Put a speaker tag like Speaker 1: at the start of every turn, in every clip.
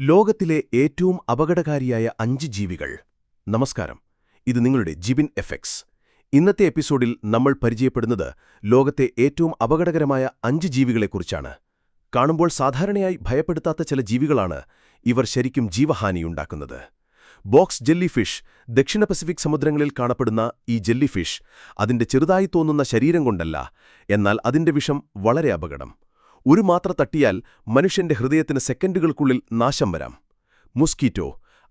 Speaker 1: ലോകത്തിലെ ഏറ്റവും അപകടകാരിയായ അഞ്ച് ജീവികൾ. നമസ്കാരം. ഇത് നിങ്ങളുടെ ജിബിൻ എഫെക്സ് ഇന്നത്തെ എപ്പിസോഡിൽ നമ്മൾ പരിചയപ്പെടുന്നത് ലോകത്തെ ഏറ്റവും അപകടകരമായ അഞ്ച് ജീവികളെക്കുറിച്ചാണ്. കാണുമ്പോൾ സാധാരണയായി ഭയപ്പെടുത്താത്ത ചില ജീവികളാണ് ഇവർ ശരിക്കും ജീവഹാനിയുണ്ടാക്കുന്നത്. ബോക്സ് ജെല്ലിഫിഷ് ദക്ഷിണ പസഫിക് സമുദ്രങ്ങളിൽ കാണപ്പെടുന്ന ഈ ജെല്ലിഫിഷ് അതിന്റെ ചെറുതായി തോന്നുന്ന ശരീരം കൊണ്ടല്ല എന്നാൽ അതിന്റെ വിഷം വളരെ അപകടം. ഒരു മാത്ര തട്ടിയാൽ മനുഷ്യന്റെ ഹൃദയത്തിന് സെക്കൻഡുകൾക്കുള്ളിൽ നാശം വരാം. മുസ്കീറ്റോ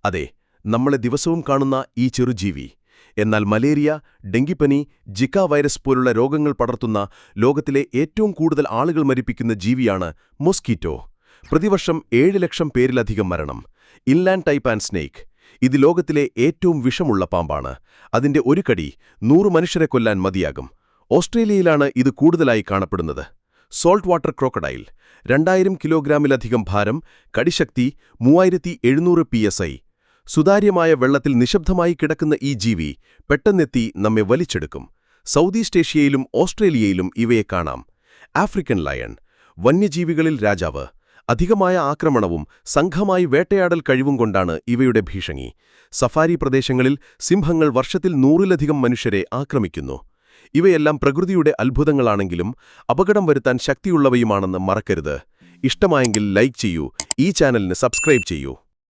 Speaker 1: അതെ നമ്മളെ ദിവസവും കാണുന്ന ഈ ചെറുജീവി എന്നാൽ മലേറിയ ഡെങ്കിപ്പനി ജിക്ക വൈറസ് പോലുള്ള രോഗങ്ങൾ പടർത്തുന്ന ലോകത്തിലെ ഏറ്റവും കൂടുതൽ ആളുകൾ മരിപ്പിക്കുന്ന ജീവിയാണ് മൊസ്കീറ്റോ. പ്രതിവർഷം ഏഴ് ലക്ഷം പേരിലധികം മരണം. ഇൻലാൻഡ് ടൈപ്പ് ആൻഡ് സ്നേക്ക് ഇത് ലോകത്തിലെ ഏറ്റവും വിഷമുള്ള പാമ്പാണ്. അതിന്റെ ഒരു കടി നൂറ് മനുഷ്യരെ കൊല്ലാൻ മതിയാകും. ഓസ്ട്രേലിയയിലാണ് ഇത് കൂടുതലായി കാണപ്പെടുന്നത്. സോൾട്ട് വാട്ടർ ക്രോക്കഡൈൽ രണ്ടായിരം കിലോഗ്രാമിലധികം ഭാരം കടിശക്തി മൂവായിരത്തി എഴുന്നൂറ് പി എസ് ഐ. സുതാര്യമായ വെള്ളത്തിൽ നിശബ്ദമായി കിടക്കുന്ന ഈ ജീവി പെട്ടെന്നെത്തി നമ്മെ വലിച്ചെടുക്കും. സൗതീസ്റ്റ് ഏഷ്യയിലും ഓസ്ട്രേലിയയിലും ഇവയെ കാണാം. ആഫ്രിക്കൻ ലയൺ വന്യജീവികളിൽ രാജാവ് അധികമായ ആക്രമണവും സംഘമായി വേട്ടയാടൽ കഴിവും കൊണ്ടാണ് ഇവയുടെ ഭീഷണി. സഫാരി പ്രദേശങ്ങളിൽ സിംഹങ്ങൾ വർഷത്തിൽ നൂറിലധികം മനുഷ്യരെ ആക്രമിക്കുന്നു. ഇവയെല്ലാം പ്രകൃതിയുടെ അത്ഭുതങ്ങളാണെങ്കിലും അപകടം വരുത്താൻ ശക്തിയുള്ളവയുമാണെന്ന് മറക്കരുത്. ഇഷ്ടമായെങ്കിൽ ലൈക്ക് ചെയ്യൂ. ഈ ചാനലിന് സബ്സ്ക്രൈബ് ചെയ്യൂ.